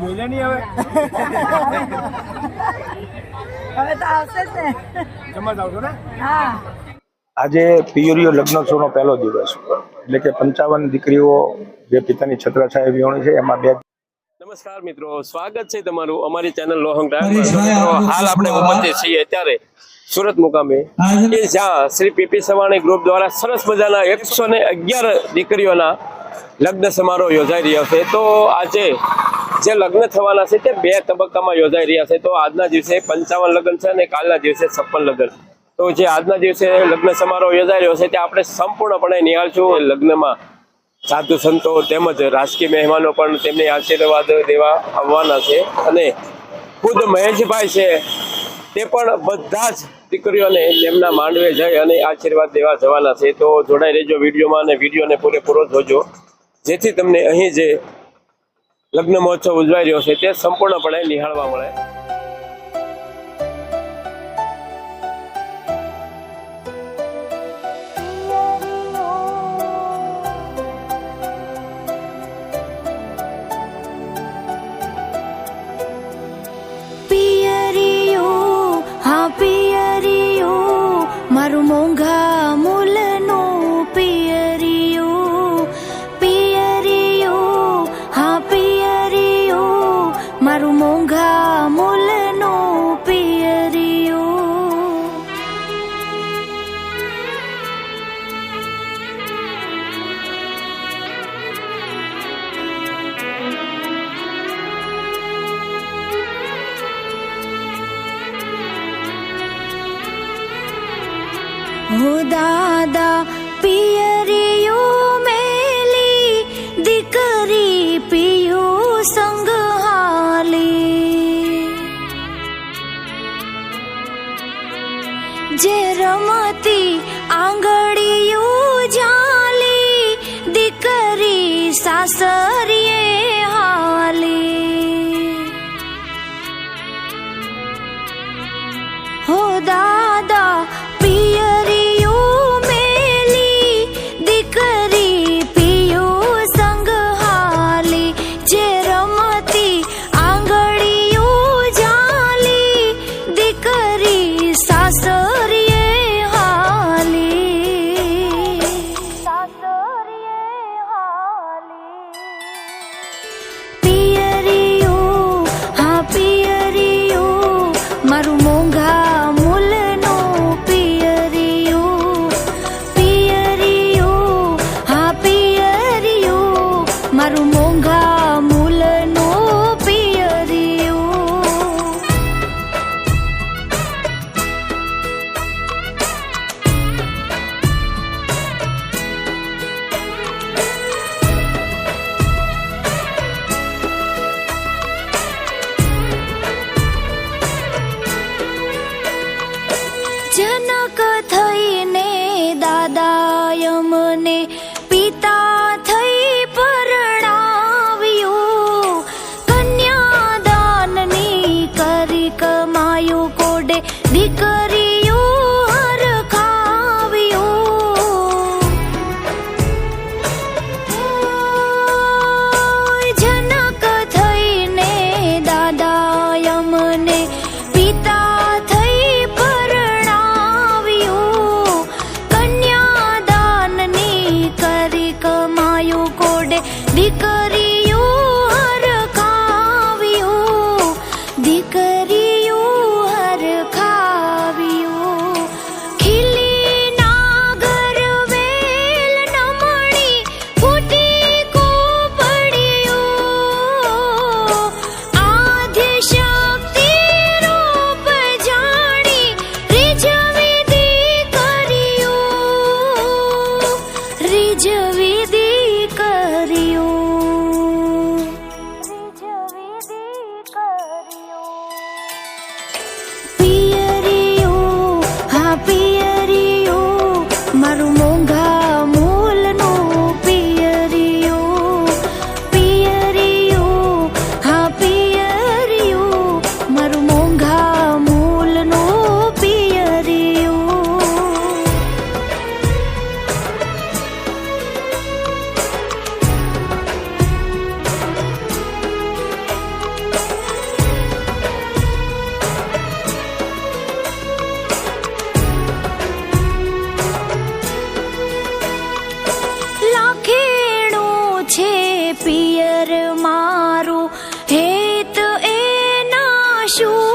બોલ્યા પિયુરીઓ હવે હવે તો આવશે જ ને. જમવા જાવ છો ને? હા. આજે પિયુરીઓ લગ્નોત્સવનો પહેલો દિવસ. એટલે કે પંચાવન દીકરીઓ જે પિતાની છત્રછાયા વિહોણી છે એમાં બે નમસ્કાર મિત્રો સ્વાગત છે તમારું અમારી ચેનલ લોહંગ હાલ આપણે ઉપસ્થિત છીએ અત્યારે સુરત મુકામે. કે જ્યાં શ્રી પીપી સવાણી ગ્રુપ દ્વારા સરસ મજાના એકસો ને અગિયાર દીકરીઓના લગ્ન સમારોહ યોજાઈ રહ્યો છે. તો આજે જે લગ્ન થવાના છે તે બે તબક્કામાં યોજાઈ રહ્યા છે. તો આજના દિવસે પંચાવન લગ્ન છે અને કાલના દિવસે છપ્પન લગ્ન તો જે આજના દિવસે લગ્ન સમારોહ યોજાઈ છે, તે આપણે સંપૂર્ણપણે નિહાળશું લગ્નમાં. સાધુ સંતો તેમજ રાજકીય મહેમાનો પણ તેમને આશીર્વાદ દેવા આવવાના છે અને ખુદ મહેશભાઈ છે, તે પણ બધા જ દીકરીઓને તેમના માંડવે જઈ અને આશીર્વાદ દેવા જવાના છે. તો જોડાઈ રહેજો વિડીયોમાં અને વિડીયોને પૂરેપૂરો જોજો. જેથી તમને અહીં જે લગ્ન મહોત્સવ ઉજવાઈ રહ્યો છે, તે સંપૂર્ણપણે નિહાળવા મળે. 修。